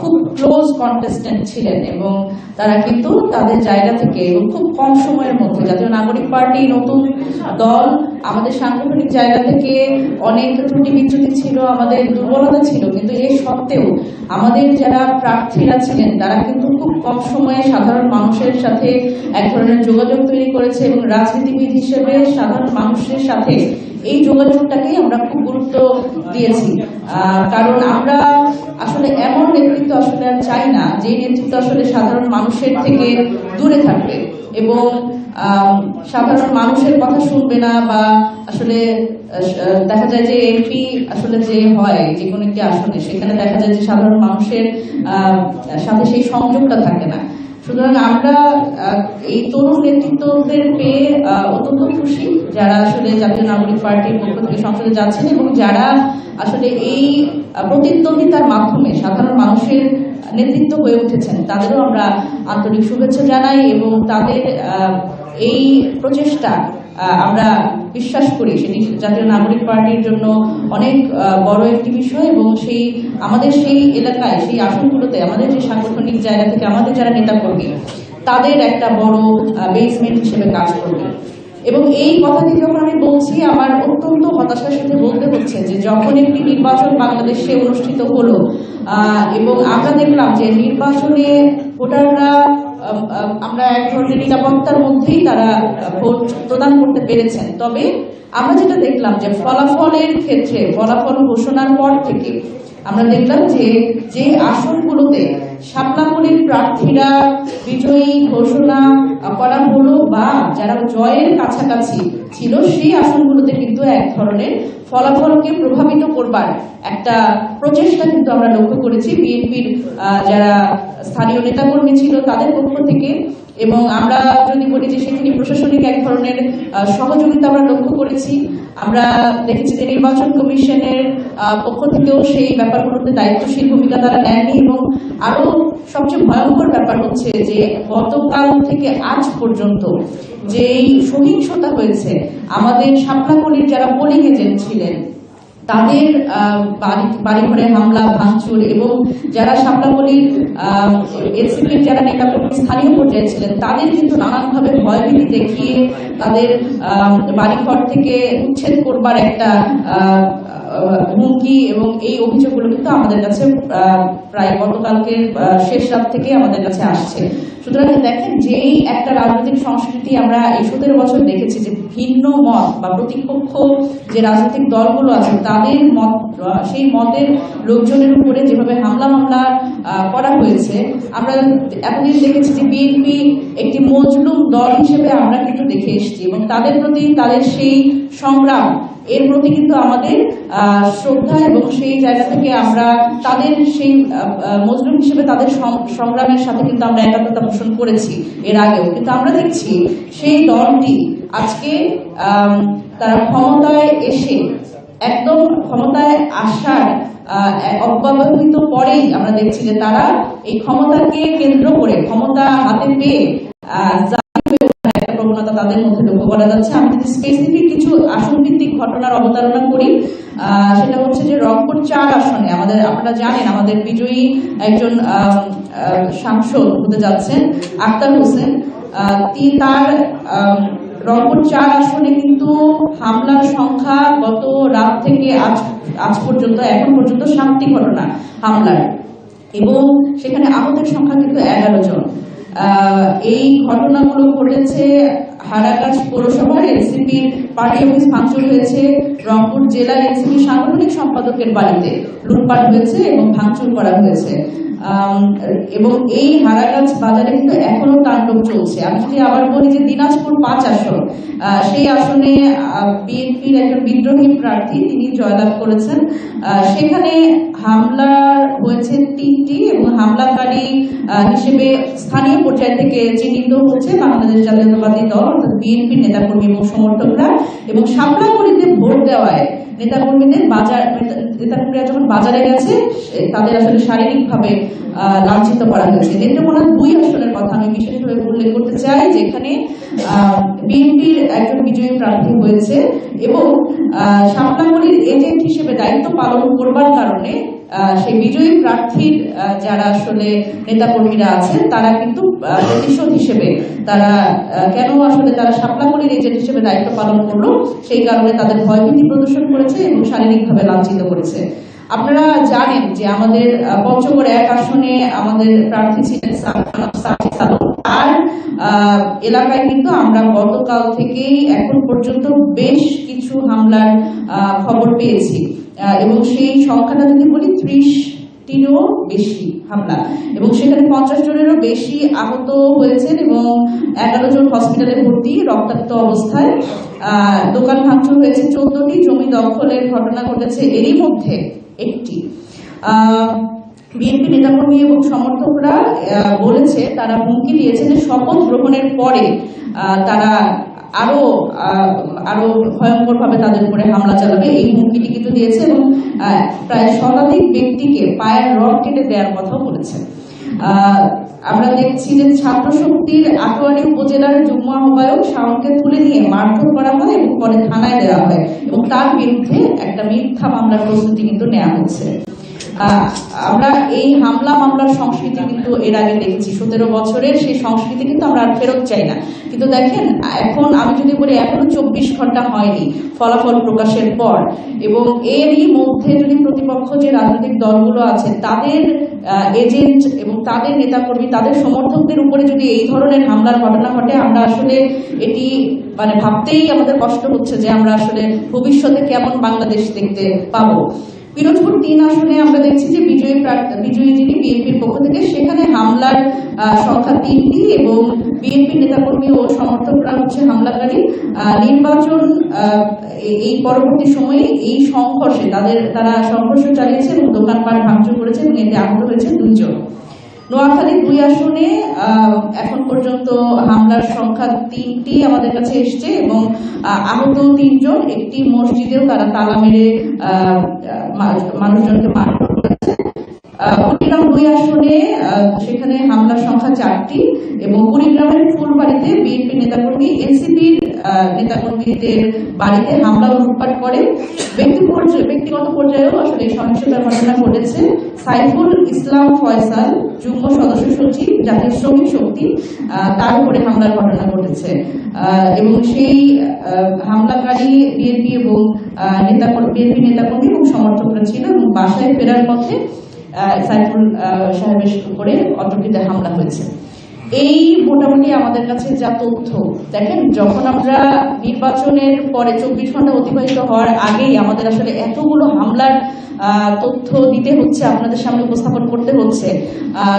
খুব close contestant ছিলেন এবং তারা কিন্তু তাদের জায়গা থেকে এবং খুব কম সময়ের মধ্যে জাতীয় নাগরিক পার্টি নতুন দল আমাদের সাংগঠনিক জায়গা থেকে অনেক ত্রুটি বিচ্যুতি ছিল, আমাদের দুর্বলতা ছিল, কিন্তু এর সত্ত্বেও আমাদের যারা প্রার্থীরা ছিলেন, তারা কিন্তু খুব কম সময়ে সাধারণ মানুষের সাথে এক ধরনের যোগাযোগ তৈরি করেছে এবং রাজনীতিবিদ হিসেবে সাধারণ মানুষের সাথে এই যোগাযোগটাকেই আমরা খুব গুরুত্ব দিয়েছি। কারণ আমরা আসলে এমন নেতৃত্ব আসলে আর চাই না, যে নেতৃত্ব আসলে সাধারণ মানুষের থেকে দূরে থাকবে এবং সাধারণ মানুষের কথা শুনবে না বা আসলে দেখা যায় যে এমপি আসলে যে হয়, যে কোনো একটি আসনে, সেখানে দেখা যায় যে সাধারণ মানুষের সাথে সেই সংযোগটা থাকে না। সুতরাং আমরা এই তরুণ নেতৃত্বদের পেয়ে অত্যন্ত খুশি যারা আসলে জাতীয় নাগরিক পার্টির পক্ষ থেকে সংসদে যাচ্ছেন এবং যারা আসলে এই প্রতিদ্বন্দ্বিতার মাধ্যমে সাধারণ মানুষের নেতৃত্ব হয়ে উঠেছেন, তাদেরও আমরা আন্তরিক শুভেচ্ছা জানাই এবং তাদের এই প্রচেষ্টা আমরা বিশ্বাস করি সেটি জাতীয় নাগরিক পার্টির জন্য অনেক বড় একটি বিষয় এবং সেই, আমাদের সেই এলাকায়, সেই আসনগুলোতে, আমাদের যে সাংগঠনিক জায়গা থেকে আমাদের যারা নেতাকর্মী, তাদের একটা বড় বেসমেন্ট হিসেবে কাজ করবে। এবং এই কথাটি যখন আমি বলছি, আমার অত্যন্ত হতাশার সাথে বলতে হচ্ছে যে যখন একটি নির্বাচন বাংলাদেশে অনুষ্ঠিত হলো এবং আমরা দেখলাম যে নির্বাচনে ভোটাররা আমরা এক ধরনের নিরাপত্তার মধ্যেই তারা ভোট প্রদান করতে পেরেছেন। তবে আমরা যেটা দেখলাম যে ফলাফলের ক্ষেত্রে, ফলাফল ঘোষণার পর থেকে আমরা দেখলাম যে যে আসনগুলোতে শাপলামুড়ির প্রার্থীরা, বিজয়ী ঘোষণা করা হলো বা যারা জয়ের কাছাকাছি ছিল, সেই আসনগুলোতে কিন্তু এক ধরনের ফলাফলকে প্রভাবিত করবার একটা প্রচেষ্টা কিন্তু আমরা লক্ষ্য করেছি। বিএনপির যারা স্থানীয় নেতাকর্মী ছিল, তাদের পক্ষ থেকে এবং আমরা যদি বলি যে সেখানে প্রশাসনিক এক ধরনের সহযোগিতা আমরা লক্ষ্য করেছি। আমরা দেখেছি যে নির্বাচন কমিশনের পক্ষ থেকেও সেই ব্যাপারগুলোতে দায়িত্বশীল ভূমিকা তারা নেয়নি এবং আরও সবচেয়ে ভয়ঙ্কর ব্যাপার হচ্ছে যে গতকাল থেকে আজ পর্যন্ত যে এই সহিংসতা হয়েছে, আমাদের শাপলাকলির যারা পোলিং এজেন্ট ছিলেন তাদের বাড়ি, বাড়িঘরে হামলা, ভাঙচুর এবং যারা শাপলাপলির এনসিপির যারা নেতা স্থানীয় পর্যায়ে ছিলেন, তাদের কিন্তু নানানভাবে ভয়ভীতি দেখিয়ে তাদের বাড়িঘর থেকে উচ্ছেদ করবার একটা হুমকি এবং এই অভিযোগগুলো কিন্তু আমাদের কাছে প্রায় গতকালকে আহ, শেষ রাত থেকে আমাদের কাছে আসছে। সুতরাং দেখেন যেই একটা রাজনৈতিক সংস্কৃতি আমরা এই সতেরো বছর দেখেছি যে ভিন্ন মত বা প্রতিপক্ষ যে রাজনৈতিক দলগুলো আছে তাদের মত সেই মতের লোকজনের উপরে যেভাবে হামলা মামলা করা হয়েছে আমরা এতদিন দেখেছি যে বিএনপি একটি মজলুম দল হিসেবে আমরা কিন্তু দেখে এসেছি এবং তাদের প্রতি তাদের সেই সংগ্রাম এর প্রতি কিন্তু আমাদের শ্রদ্ধা এবং সেই জায়গা থেকে আমরা তাদের সেই মজলুম হিসেবে তাদের সংগ্রামের সাথে কিন্তু আমরা একাত্মতা পোষণ করেছি এর আগেও। কিন্তু আমরা দেখছি সেই দলটি আজকে তারা ক্ষমতায় এসে, একদম ক্ষমতায় আসার অব্যবহিত পরেই আমরা দেখছি যে তারা এই ক্ষমতাকে কেন্দ্র করে, ক্ষমতা হাতে পেয়ে তাদের মধ্যে লক্ষ্য করা যাচ্ছে। আমি যদি স্পেসিফিক কিছু আসন ভিত্তিক ঘটনার অবতারণা করি সেটা হচ্ছে যে রংপুর চার আসনে আমাদের, আপনারা জানেন আমাদের বিজয়ী একজন সাংসদ হতে যাচ্ছেন, আক্তার হোসেন। তার রংপুর চার আসনে কিন্তু হামলার সংখ্যা গত রাত থেকে আজ আজ পর্যন্ত, এখন পর্যন্ত সাতটি ঘটনা হামলার। এবং সেখানে আহতের সংখ্যা কিন্তু এগারো জন। এই ঘটনাগুলো ঘটেছে হারাগাছ পৌরসভার এনসিপির পার্টি অফিস ভাঙচুর হয়েছে রংপুর জেলা এনসিপি সাংগঠনিক সম্পাদকের বাড়িতে লুটপাট হয়েছে এবং ভাঙচুর করা হয়েছে। এবং এই হারাগাছ বাজারে কিন্তু এখনও তাণ্ডব চলছে। আমি যদি আবার বলি যে দিনাজপুর পাঁচ আসন সেই আসনে বিএনপির একজন বিদ্রোহী প্রার্থী তিনি জয়লাভ করেছেন। সেখানে হামলা হয়েছে তিনটি এবং হামলাকারী হিসেবে স্থানীয় পর্যায় থেকে চিহ্নিত হচ্ছে বাংলাদেশ জাতীয়তাবাদী দল, অর্থাৎ বিএনপির নেতাকর্মী এবং সমর্থকরা। এবং সাপলাকড়িতে ভোট দেওয়ায় নেতাকর্মীদের বাজার নেতাকর্মীরা যখন বাজারে গেছে তাদের আসলে শারীরিকভাবে লাঞ্ছিত করা হয়েছে। দুই আসনের কথা আমি বিশেষভাবে উল্লেখ করতে চাই, যেখানে বিএনপির একজন বিজয়ী প্রার্থী হয়েছে এবং সাপলাকড়ির এজেন্ট হিসেবে দায়িত্ব পালন করবার কারণে সেই বিজয়ী প্রার্থীর যারা আসলে নেতাকর্মীরা আছেন, তারা কিন্তু প্রতিশোধ হিসেবে তারা কেন আসলে তারা শাপলাকলির এজেন্ট হিসেবে দায়িত্ব পালন করল, সেই কারণে তাদের ভয়ভীতি প্রদর্শন করেছে এবং শারীরিকভাবে লাঞ্ছিত করেছে। আপনারা জানেন যে আমাদের পঞ্চগড় এক আসনে আমাদের প্রার্থী ছিলেন তার এলাকায় কিন্তু আমরা গতকাল থেকেই এখন পর্যন্ত বেশ কিছু হামলার খবর পেয়েছি। এবং সেই সংখ্যাটা যদি বলি, ত্রিশটিরও বেশি হামলা। এবং সেখানে পঞ্চাশ জনেরও বেশি আহত হয়েছেন এবং এগারো জন হসপিটালে ভর্তি রক্তাক্ত অবস্থায়। দোকান ভাঙচুর হয়েছে, চোদ্দটি জমি দখলের ঘটনা ঘটেছে। এরই মধ্যে একটি। বিএনপি নেতাকর্মী এবং সমর্থকরা বলেছে, তারা হুমকি দিয়েছে যে শপথ গ্রহণের পরে তারা আরও আরও ভয়ঙ্কর ভাবে তাদের উপরে হামলা চালাবে। এই হুমকিটি কিন্তু দিয়েছে এবং প্রায় শতাধিক ব্যক্তিকে পায়ের রড কেটে দেওয়ার কথাও বলেছে। আমরা দেখছি যে ছাত্র শক্তির আটোয়ারি উপজেলার যুগ্ম আহ্বায়ক শাওনকে তুলে নিয়ে মারধর করা হয় এবং পরে থানায় দেওয়া হয় এবং তার বিরুদ্ধে একটা মিথ্যা মামলার প্রস্তুতি কিন্তু নেওয়া হচ্ছে। আমরা এই হামলা মামলার সংস্কৃতি কিন্তু এর আগে দেখেছি। সতেরো বছরের সেই সংস্কৃতি কিন্তু আমরা আর ফেরত চাই না। কিন্তু দেখেন, এখন আমি যদি বলি, এখনও চব্বিশ ঘণ্টা হয়নি ফলাফল প্রকাশের পর। এবং এরই মধ্যে যদি প্রতিপক্ষ যে রাজনৈতিক দলগুলো আছে, তাদের এজেন্ট এবং তাদের নেতাকর্মী, তাদের সমর্থকদের উপরে যদি এই ধরনের হামলার ঘটনা ঘটে, আমরা আসলে এটি মানে ভাবতেই আমাদের কষ্ট হচ্ছে যে আমরা আসলে ভবিষ্যতে কেমন বাংলাদেশ দেখতে পাবো। পিরোজপুর তিন আসনে আমরা দেখছি যে বিজয়ী বিজয়ী যিনি বিএনপির পক্ষ থেকে, সেখানে হামলার সংখ্যা তিনটি এবং বিএনপি নেতাকর্মী ও সমর্থকরা হচ্ছে হামলাকারী। নির্বাচন এই- পরবর্তী সময়ে এই সংঘর্ষে তাদের, তারা সংঘর্ষ চালিয়েছে এবং দোকানপাট ভাঙচুর করেছে এবং এতে আহত হয়েছে দুইজন। নোয়াখালী দুই আসনে এখন পর্যন্ত হামলার সংখ্যা তিনটি আমাদের কাছে এসছে এবং আহ, আহত তিনজন একটি মসজিদেও তারা তালা মেরে মানুষজনকে মারধর কুড়িগ্রাম দুই আসনে সেখানে হামলার সংখ্যা চারটি এবং কুড়িগ্রামের ফুলবাড়িতে বিএনপি নেতাকর্মী, এনসিপির নেতাকর্মীদের বাড়িতে হামলা ও লুটপাট করে। ব্যক্তি পর্যায়ে, ব্যক্তিগত পর্যায়েও আসলে সহিংসতার ঘটনা ঘটেছে। সাইফুল ইসলাম ফয়সাল, যুগ্ম সদস্য সচিব, জাতীয় শ্রমিক শক্তি তার উপরে হামলার ঘটনা ঘটেছে। এবং সেই হামলাকারী বিএনপি এবং নেতাকর্মী, বিএনপি নেতাকর্মী এবং সমর্থকরা ছিল এবং বাসায় ফেরার পথে সাইফুল সাহেবের উপরে অতর্কিতে হামলা হয়েছে। এই মোটামুটি আমাদের কাছে যা তথ্য, দেখেন, যখন আমরা নির্বাচনের পরে চব্বিশ ঘণ্টা অতিবাহিত হওয়ার আগেই আমাদের আসলে এতগুলো হামলার তথ্য দিতে হচ্ছে, আপনাদের সামনে উপস্থাপন করতে হচ্ছে।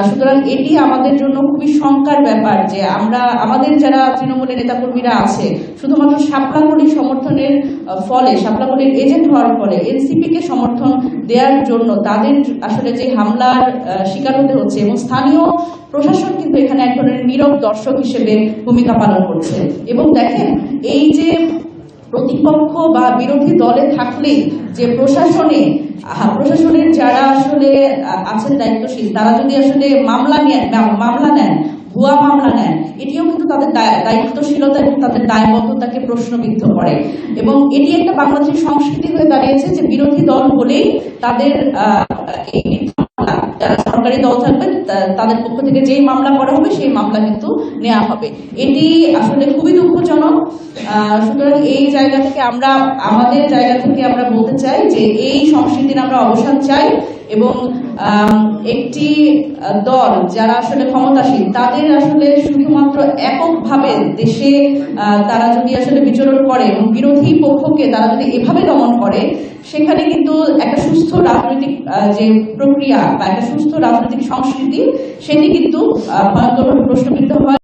সুতরাং এটি আমাদের জন্য খুবই শঙ্কার ব্যাপার যে আমরা, আমাদের যারা তৃণমূলের নেতাকর্মীরা আছে, শুধুমাত্র শাপলাকলি সমর্থনের ফলে শাপলাকলির এজেন্ট হওয়ার ফলে এনসিপি কে সমর্থন দেওয়ার জন্য তাদের আসলে যে হামলার শিকার হতে হচ্ছে এবং স্থানীয় প্রশাসন কিন্তু এখানে এক ধরনের নীরব দর্শক হিসেবে ভূমিকা পালন করছে। এবং দেখেন, এই যে প্রতিপক্ষ বা বিরোধী দলে থাকলে যে প্রশাসনে প্রশাসনের যারা আসলে আহ, আছেন দায়িত্বশীল তারা যদি আসলে মামলা নেন মামলা নেন ভুয়া মামলা নেন এটিও কিন্তু তাদের দায়িত্বশীলতা এবং তাদের দায়বদ্ধতাকে প্রশ্নবিদ্ধ করে। এবং এটি একটা বাংলাদেশের সংস্কৃতি হয়ে দাঁড়িয়েছে যে বিরোধী দল বলেই তাদের সরকারি দল থাকবে তাদের পক্ষ থেকে যেই মামলা করা হবে, সেই মামলা কিন্তু নেওয়া হবে। এটি আসলে খুবই দুঃখজনক। সুতরাং এই জায়গা থেকে আমরা, আমাদের জায়গা থেকে আমরা বলতে চাই যে এই সংস্কৃতির আমরা অবসান চাই এবং একটি দল যারা আসলে ক্ষমতাসীন তাদের আসলে শুধুমাত্র এককভাবে দেশে তারা যদি আসলে বিচরণ করে এবং বিরোধী পক্ষকে তারা যদি এভাবে দমন করে, সেখানে কিন্তু একটা সুস্থ রাজনৈতিক যে প্রক্রিয়া বা একটা সুস্থ রাজনৈতিক সংস্কৃতি, সেটি কিন্তু প্রশ্নবিদ্ধ হয়।